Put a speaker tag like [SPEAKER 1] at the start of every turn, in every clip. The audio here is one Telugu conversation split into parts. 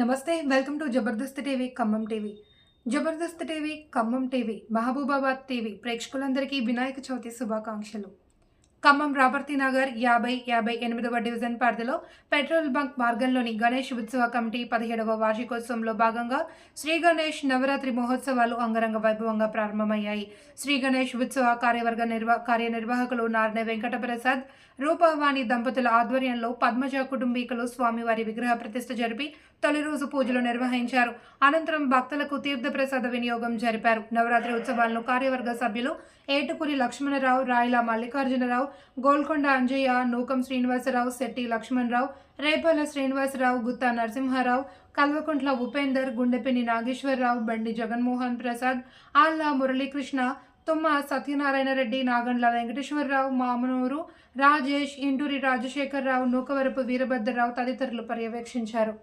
[SPEAKER 1] నమస్తే welcome to Jabardasth TV Khammam TV. Jabardasth TV Khammam TV Mahabubabad TV ప్రేక్షకులందరికీ వినాయక చవితి శుభాకాంక్షలు. ఖమ్మం రాబర్తి నగర్ యాభై యాభై ఎనిమిదవ డివిజన్ పరిధిలో పెట్రోల్ బంక్ మార్గంలోని గణేష్ ఉత్సవ కమిటీ పదిహేడవ వార్షికోత్సవంలో భాగంగా శ్రీ గణేష్ నవరాత్రి మహోత్సవాలు అంగరంగ వైభవంగా ప్రారంభమయ్యాయి. శ్రీ గణేష్ ఉత్సవ కార్యవర్గ నిర్వా కార్యనిర్వాహకులు నారాయణ వెంకటప్రసాద్ రూపవాణి దంపతుల ఆధ్వర్యంలో పద్మజ కుటుంబీకులు స్వామివారి విగ్రహ ప్రతిష్ఠ జరిపి తొలి రోజు పూజలు నిర్వహించారు. అనంతరం భక్తులకు తీర్థప్రసాద వినియోగం జరిపారు. నవరాత్రి ఉత్సవాలను కార్యవర్గ సభ్యులు ఏటుకురి లక్ష్మణరావు రాయల మల్లికార్జునరావు గోల్కొండ అంజయ్య నూకం శ్రీనివాసరావు శెట్టి లక్ష్మణరావు రేపల్ల శ్రీనివాసరావు గుత్తా నరసింహారావు కల్వకుంట్ల ఉపేందర్ గుండెపిని నాగేశ్వరరావు బండి జగన్మోహన్ ప్రసాద్ ఆల్లా మురళీకృష్ణ తుమ్మ సత్యనారాయణ రెడ్డి నాగండ్ల వెంకటేశ్వరరావు మామనూరు రాజేష్ ఇంటూరి రాజశేఖరరావు నూకవరపు వీరభద్రరావు తదితరులు పర్యవేక్షించారు.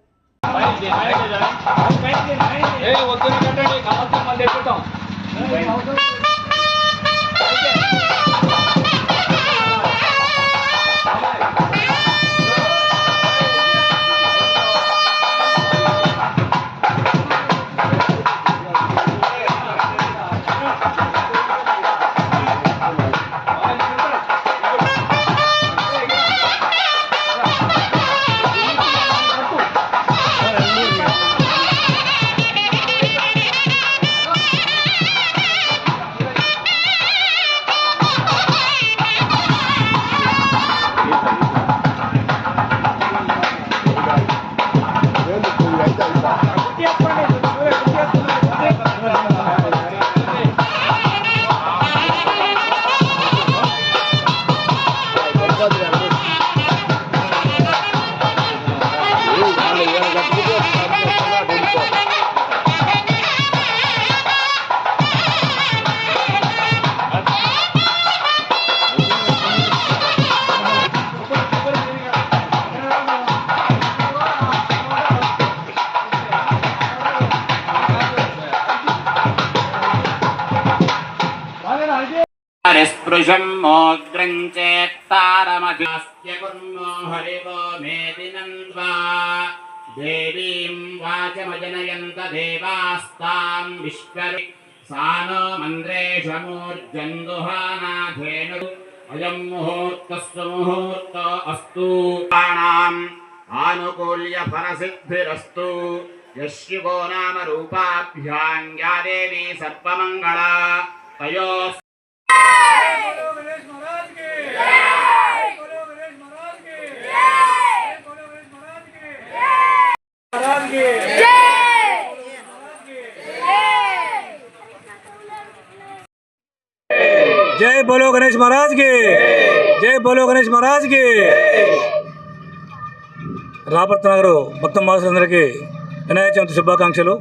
[SPEAKER 2] Gracias. कृशम् मोऽग्रञ्चेत्तारमधिस्य कुर्मो हरिवो मे दिनन्त्वा देवीम् वाचमजनयन्त देवास्ताम् विश्वरि सा नो मन्द्रेशमूर्जन्दुहानाधेनु अयम् मुहूर्तस्तु मुहूर्त अस्तु प्राणाम् आनुकूल्यफलसिद्धिरस्तु यशिवो नाम रूपाभ्याङ्ग्या देवी सर्वमङ्गला तयोः
[SPEAKER 3] जय बोलो गणेश महाराज की जय बोलो गणेश महाराज की महाराज की जय बोलो गणेश महाराज की जय बोलो गणेश महाराज की రాపర్త నగరు భక్త మాసులందరికీ వినాయక చవితి శుభాకాంక్షలు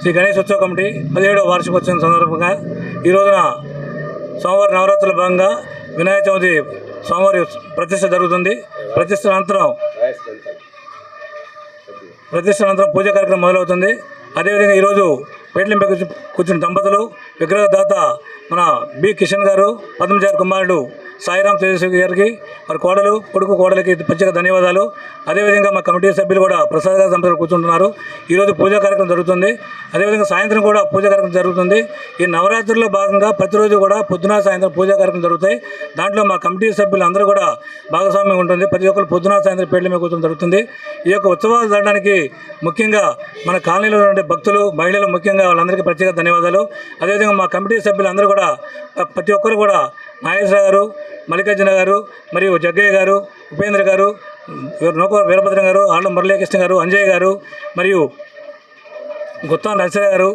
[SPEAKER 3] శ్రీ గణేష్ ఉత్సవ కమిటీ పదిహేడవ వార్షికోత్సవం సందర్భంగా ఈ రోజున సోమవారి నవరాత్రుల భాగంగా వినాయక చవితి సోమవారి ప్రతిష్ట జరుగుతుంది. ప్రతిష్ట అనంతరం ప్రతిష్ట అనంతరం పూజా కార్యక్రమం మొదలవుతుంది. అదేవిధంగా ఈరోజు పేట్లింపై కూర్చున్న దంపతులు విగ్రహదాత మన బి కిషన్ గారు పద్మజారి కుమారుడు సాయిరాం తేజస్వి గారికి మరి కోడలు కొడుకు కోడలికి ప్రత్యేక ధన్యవాదాలు. అదేవిధంగా మా కమిటీ సభ్యులు కూడా ప్రసాద్ గారి దంపతులు కూర్చుంటున్నారు. ఈరోజు పూజా కార్యక్రమం జరుగుతుంది. అదేవిధంగా సాయంత్రం కూడా పూజా కార్యక్రమం జరుగుతుంది. ఈ నవరాత్రుల్లో భాగంగా ప్రతిరోజు కూడా పొద్దున సాయంత్రం పూజా కార్యక్రమం జరుగుతాయి. దాంట్లో మా కమిటీ సభ్యులు అందరూ కూడా భాగస్వామ్యం ఉంటుంది. ప్రతి ఒక్కరు పొద్దున సాయంత్రం పేర్ల మీద కూర్చొని జరుగుతుంది. ఈ యొక్క ఉత్సవాలు జరగడానికి ముఖ్యంగా మన కాలనీలో ఉండే భక్తులు మహిళలు ముఖ్యంగా వాళ్ళందరికీ ప్రత్యేక ధన్యవాదాలు. అదేవిధంగా మా కమిటీ సభ్యులు అందరూ కూడా ప్రతి ఒక్కరు కూడా నాగేశ్వర గారు మల్లికార్జున గారు మరియు జగ్గయ్య గారు ఉపేంద్ర గారు నూక వీరభద్రం గారు ఆళ్ళ మురళీకృష్ణ గారు అంజయ్ గారు మరియు గుత్తా నరసరావు గారు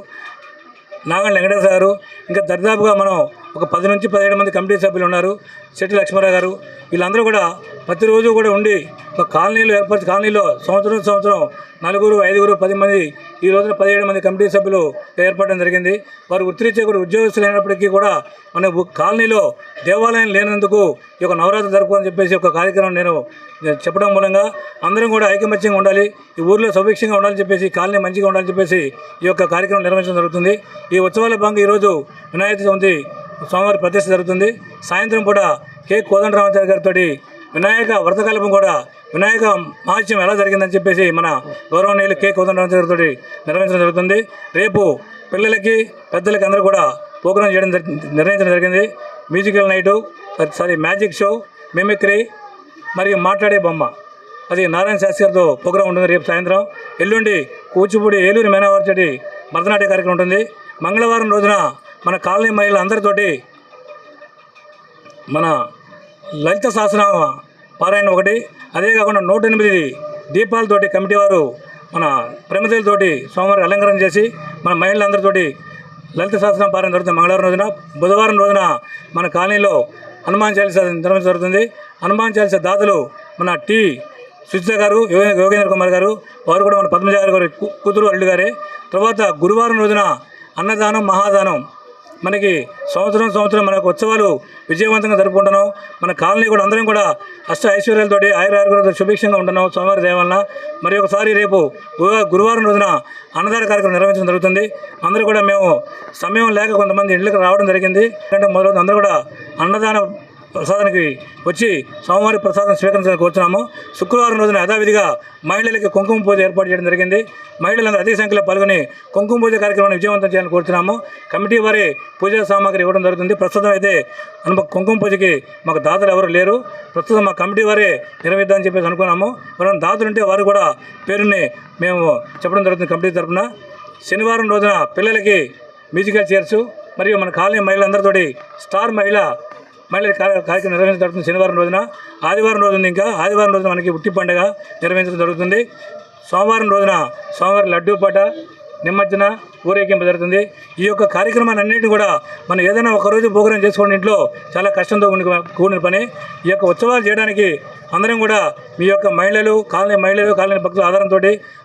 [SPEAKER 3] నాగండ వెంకటేశ్వర గారు. ఇంకా దరిదాపుగా మనం ఒక పది నుంచి పదిహేడు మంది కమిటీ సభ్యులు ఉన్నారు. శెట్టి లక్ష్మణరావు గారు. వీళ్ళందరూ కూడా ప్రతిరోజు కూడా ఉండి ఒక కాలనీలో ఏర్పరిచి కాలనీలో సంవత్సరం సంవత్సరం నలుగురు ఐదుగురు పది మంది ఈ రోజున పదిహేడు మంది కమిటీ సభ్యులు ఏర్పడడం జరిగింది. వారు వృత్తిరీత్యా కూడా ఉద్యోగస్తులు అయినప్పటికీ కూడా మన కాలనీలో దేవాలయం లేనందుకు ఈ యొక్క నవరాత్రి జరుపుకోని చెప్పేసి ఒక కార్యక్రమం నేను చెప్పడం మూలంగా అందరం కూడా ఐకమత్యంగా ఉండాలి. ఈ ఊర్లో సౌభిక్షంగా ఉండాలని చెప్పేసి కాలనీ మంచిగా ఉండాలని చెప్పేసి ఈ యొక్క కార్యక్రమం నిర్వహించడం జరుగుతుంది. ఈ ఉత్సవాల భాగంగా ఈరోజు వినాయక చవితి స్వామివారి ప్రతిష్ట జరుగుతుంది. సాయంత్రం కూడా కే. కోదండరామాచారి గారితో వినాయక వ్రతకల్పం కూడా వినాయక మహాత్యం ఎలా జరిగిందని చెప్పేసి మన గౌరవనీయులు కే. కోదండరాజు గారితో నిర్వహించడం జరుగుతుంది. రేపు పిల్లలకి పెద్దలకి అందరూ కూడా ప్రోగ్రాం చేయడం నిర్ణయించడం జరిగింది. Musical night sorry magic show mimicry మరియు మాట్లాడే బొమ్మ. అది నారాయణ శాస్త్రి గారితో ప్రోగ్రాం ఉంటుంది రేపు సాయంత్రం. ఎల్లుండి కూచిపూడి ఏలూరు మేనావర్చడి భరతనాట్య కార్యక్రమం ఉంటుంది. మంగళవారం రోజున మన కాలనీ మహిళలు అందరితోటి మన లలిత శాసన పారాయణ ఒకటి అదే కాకుండా నూట ఎనిమిది దీపాలతోటి కమిటీ వారు మన ప్రమితులతోటి సోమవారం అలంకరణ చేసి మన మహిళలందరితోటి లలిత శాసన పారాయణ జరుగుతుంది మంగళవారం రోజున. బుధవారం రోజున మన కాలనీలో హనుమాన్ చాలీస నిర్వహించడం జరుగుతుంది. హనుమాన్ చాలీస దాతలు మన టీ. సుచిత గారు యోగేంద్ర యోగేంద్ర కుమార్ గారు వారు కూడా మన పద్మజ గారి కూతురు అల్లుడు గారే. తర్వాత గురువారం రోజున అన్నదానం మహాదానం మనకి సంవత్సరం సంవత్సరం మనకు ఉత్సవాలు విజయవంతంగా జరుపుకుంటున్నాం. మన కాలనీ కూడా అందరం కూడా అష్ట ఐశ్వర్యాలతోటి ఆయుర సుభిక్షంగా ఉంటున్నాం స్వామివారి దేవాలన మరి ఒకసారి రేపు గురువారం రోజున అన్నదాన కార్యక్రమం నిర్వహించడం జరుగుతుంది. అందరూ కూడా మేము సమయం లేక కొంతమంది ఇళ్ళకి రావడం జరిగింది. ఎందుకంటే మొదలవుతుంది అందరూ కూడా అన్నదాన ప్రసాదానికి వచ్చి స్వామివారి ప్రసాదం స్వీకరించడానికి వచ్చినాము శుక్రవారం రోజున యథావిధిగా మహిళలకి కుంకుమ పూజ ఏర్పాటు చేయడం జరిగింది. మహిళలందరూ అధిక సంఖ్యలో పాల్గొని కుంకుమ పూజ కార్యక్రమాన్ని విజయవంతం చేయాలని కోరుతున్నాము. కమిటీ వారి పూజా సామాగ్రి ఇవ్వడం జరుగుతుంది. ప్రస్తుతం అయితే కుంకుమ పూజకి మాకు దాతలు ఎవరు లేరు. ప్రస్తుతం మా కమిటీ వారే నిర్వహిద్దామని చెప్పేసి అనుకున్నాము. మనం దాతలు ఉంటే వారు కూడా పేరుని మేము చెప్పడం జరుగుతుంది కమిటీ తరఫున శనివారం రోజున పిల్లలకి మ్యూజికల్ చైర్స్ మరియు మన కాలనీ మహిళలందరితోటి స్టార్ మహిళ మహిళల కార్య- కార్యక్రమం నిర్వహించడం జరుగుతుంది శనివారం రోజున. ఆదివారం రోజున ఇంకా ఆదివారం రోజున మనకి ఉట్టి పండుగ నిర్వహించడం జరుగుతుంది. సోమవారం రోజున సోమవారం లడ్డూ పాట నిమజ్జన ఊరేగింపు జరుగుతుంది. ఈ యొక్క కార్యక్రమాన్ని అన్నింటినీ కూడా మనం ఏదైనా ఒక రోజు చేసుకోవడం ఇంట్లో చాలా కష్టంతో కూడిన పని. ఈ యొక్క ఉత్సవాలు చేయడానికి అందరం కూడా మీ యొక్క మహిళలు కాలనీ మహిళలు కాలనీ భక్తుల ఆధారంతో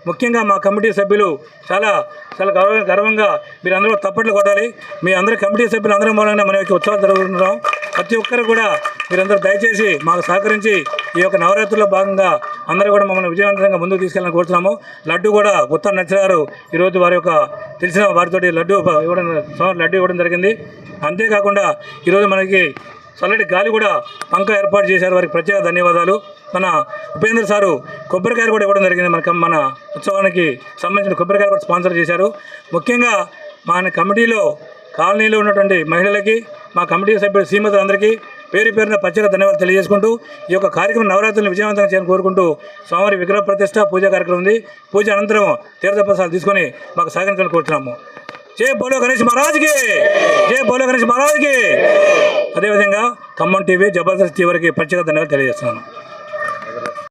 [SPEAKER 3] ముఖ్యంగా మా కమిటీ సభ్యులు చాలా చాలా గర్వ గర్వంగా మీరు అందరూ తప్పట్లు కొట్టాలి. మీ అందరూ కమిటీ సభ్యులు అందరం మూలంగా మన యొక్క ఉత్సవాలు జరుగుతున్నాం ప్రతి ఒక్కరు కూడా మీరందరూ దయచేసి మాకు సహకరించి ఈ యొక్క నవరాత్రుల్లో భాగంగా అందరూ కూడా మమ్మల్ని విజయవంతంగా ముందుకు తీసుకెళ్ళాలని కోరుతున్నాము. లడ్డు కూడా గుత్త నచ్చినారు. ఈరోజు వారి యొక్క తెలిసిన వారితోటి లడ్డు ఇవ్వడం లడ్డు ఇవ్వడం జరిగింది. అంతేకాకుండా ఈరోజు మనకి చల్లటి గాలి కూడా పంక ఏర్పాటు చేశారు. వారికి ప్రత్యేక ధన్యవాదాలు. మన ఉపేంద్ర సారు కొబ్బరికాయలు కూడా ఇవ్వడం జరిగింది. మనకి మన ఉత్సవానికి సంబంధించిన కొబ్బరికాయలు కూడా స్పాన్సర్ చేశారు. ముఖ్యంగా మన కమిటీలో కాలనీలో ఉన్నటువంటి మహిళలకి మా కమిటీ సభ్యులు శ్రీమతులందరికీ పేరు పేరున ప్రత్యేక ధన్యవాదాలు తెలియజేసుకుంటూ ఈ యొక్క కార్యక్రమం నవరాత్రులను విజయవంతంగా చేయని కోరుకుంటూ స్వామివారి విగ్రహ ప్రతిష్ట పూజా కార్యక్రమం ఉంది. పూజ అనంతరం తీర్థప్రసాదాలు తీసుకొని మాకు సహకరించాలని కోరుతున్నాము. జై బోలో గణేష్ మహారాజ్కి! జై బోలో గణేష్ మహారాజ్కి! అదేవిధంగా ఖమ్మం టీవీ జబర్దస్త్ టీవీకి ప్రత్యేక ధన్యవాదాలు తెలియజేస్తున్నాను.